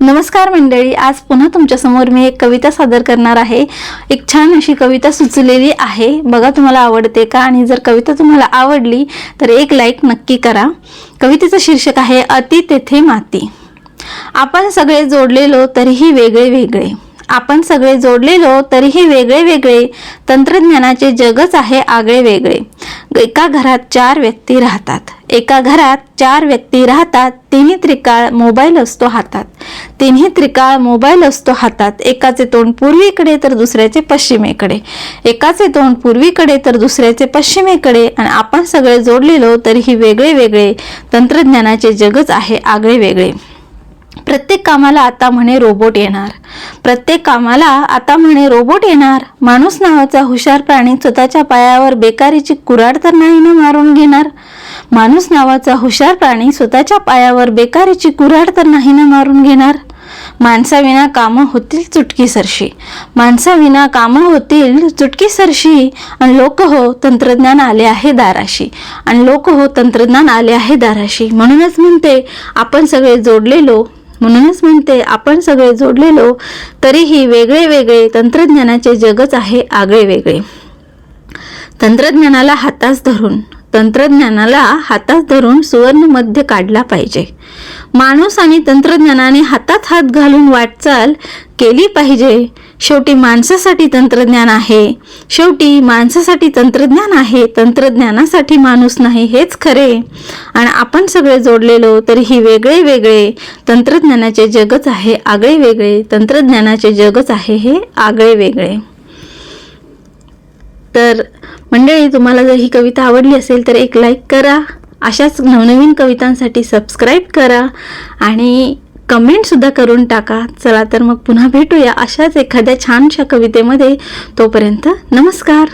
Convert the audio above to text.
नमस्कार मंडळी आज पुन्हा तुमच्यासमोर मी एक कविता सादर करणार आहे. एक छान अशी कविता सुचलेली आहे. बघा तुम्हाला आवडते का? आणि जर कविता तुम्हाला आवडली तर एक लाईक नक्की करा. कवितेचं शीर्षक आहे अति तेथे माती. आपण सगळे जोडलेलो तरीही वेगळे वेगळे. आपण सगळे जोडलेलो तरीही वेगळे वेगळे. तंत्रज्ञानाचे जगच आहे आगळे वेगळे. एका घरात चार व्यक्ती राहतात. एका घरात चार व्यक्ती राहतात तिन्ही त्रिकाळ मोबाईल असतो हातात. तिन्ही त्रिकाळ मोबाईल असतो हातात. एकाचे तोंड पूर्वीकडे तर दुसऱ्याचे पश्चिमेकडे. एकाचे तोंड पूर्वीकडे तर दुसऱ्याचे पश्चिमेकडे. आणि आपण सगळे जोडलेलो तरीही वेगळे वेगळे तंत्रज्ञानाचे जगच आहे आगळे वेगळे. प्रत्येक कामाला आता म्हणे रोबोट येणार. प्रत्येक कामाला आता म्हणे रोबोट येणार. माणूस नावाचा हुशार प्राणी स्वतःच्या पायावर बेकारीची कुराड तर नाही ना मारून घेणार? माणूस नावाचा हुशार प्राणी स्वतःच्या पायावर बेकारीची कुऱ्हाड तर नाही ना मारून घेणार? माणसाविना कामं होतील चुटकी सरशी. माणसाविना कामं होतील चुटकी सरशी. आणि लोक हो तंत्रज्ञान आले आहे दाराशी. आणि लोक हो तंत्रज्ञान आले आहे दाराशी. म्हणूनच म्हणते आपण सगळे जोडलेलो म्हणूनच म्हणते आपण सगळे जोडलेलो तरीही वेगळे वेगळे तंत्रज्ञानाचे जगच आहे आगळे वेगळे. तंत्रज्ञानाला हातास धरून तंत्रज्ञानाला हातात धरून सुवर्ण मध्य काढला पाहिजे. माणूस आणि तंत्रज्ञानाने हातात हात घालून वाटचाल केली पाहिजे. शेवटी माणसासाठी तंत्रज्ञान आहे. शेवटी माणसासाठी तंत्रज्ञान आहे तंत्रज्ञानासाठी माणूस नाही हेच खरे. आणि आपण सगळे जोडलेलो तरीही वेगळे वेगळे तंत्रज्ञानाचे जगच आहे आगळे वेगळे तंत्रज्ञानाचे जगच आहे हे आगळे वेगळे. तर मंडळी तुम्हाला जर ही कविता आवडली असेल तर एक लाईक करा. अशाच नवनवीन कवितांसाठी सबस्क्राईब करा आणि कमेंटसुद्धा करून टाका. चला तर मग पुन्हा भेटूया अशाच एखाद्या छानशा कवितेमध्ये. तोपर्यंत नमस्कार.